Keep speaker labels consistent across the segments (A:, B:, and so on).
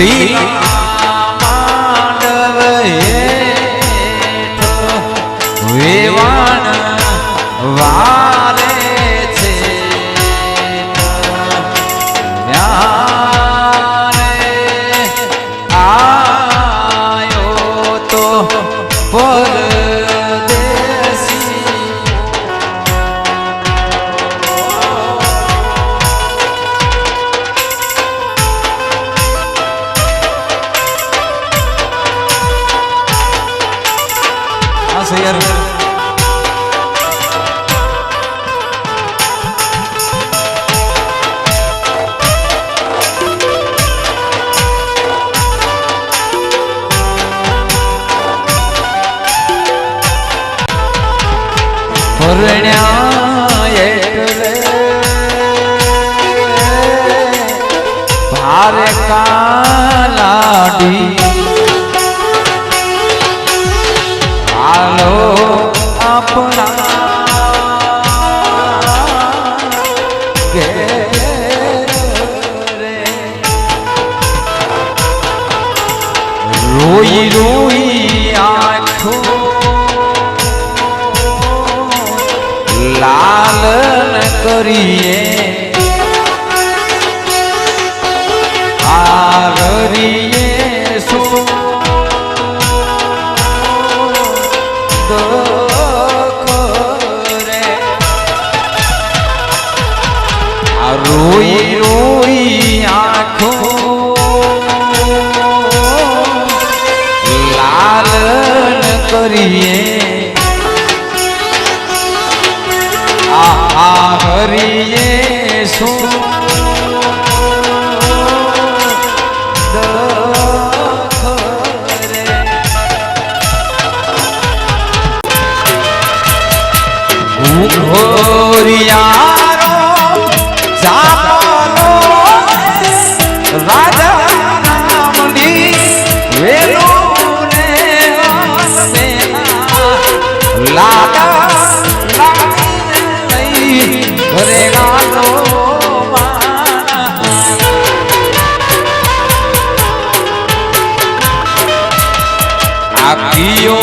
A: leí પરણ્યા એટલે ભારે કાલાડી. હાલો આપણા રોઈ રોઈ કરીએ. હારીએ શું રોઈ રોઈ આંખો લાલ કરીએ. હરિયે શું રાખીઓ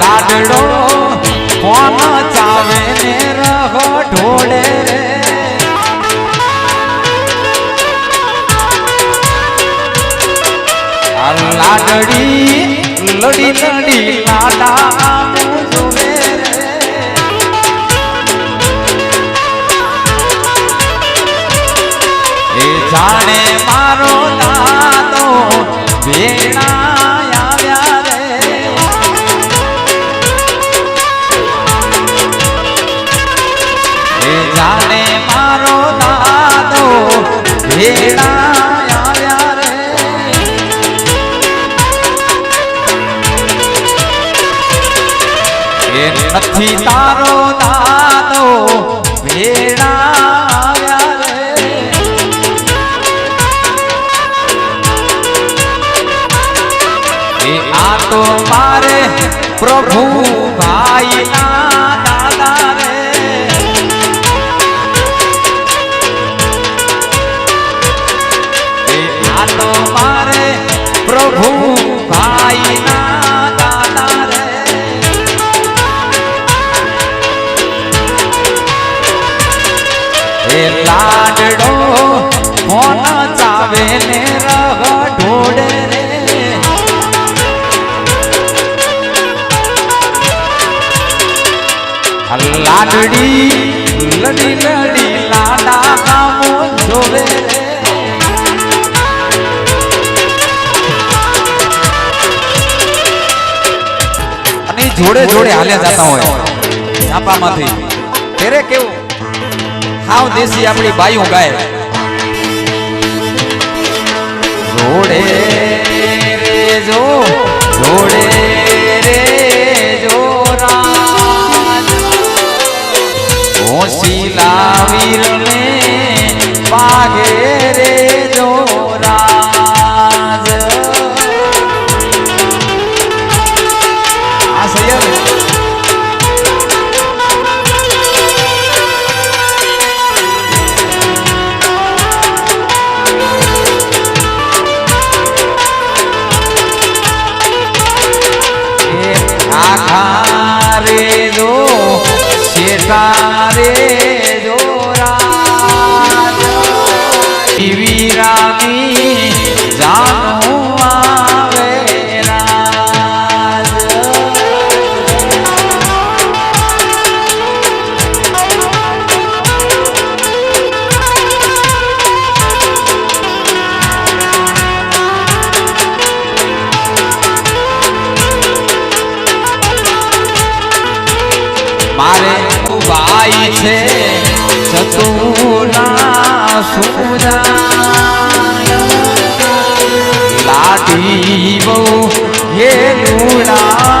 A: લાડડો કોણ ચાવે ને રહો ઢોળે રે. લાડડી લડી લડી લાડા જાણે મારો દાદો વેણા આવ્યા રે. એ જાણે મારો દાદો વેણા આવ્યા રે. એ નથી તારો દાદો વેણા તો મારે પ્રભુ ભાઈ ના દાદા રે લાડડી, લડી લડી, લાડા કામો જોવે. અને જોડે જોડે હાલ્યા જતા હોય, ચાપામાંથી. ત્યારે કેવું? હાવ દેશી આપણી બાયું ગાય. જોડે જો, જોડે લાવીર ને પાગે રે જો રાજ આ સૈયદ રે જો શેઠા રે ભાઈ છે ચતુરા સુરા લાટી બહુ હે લુણા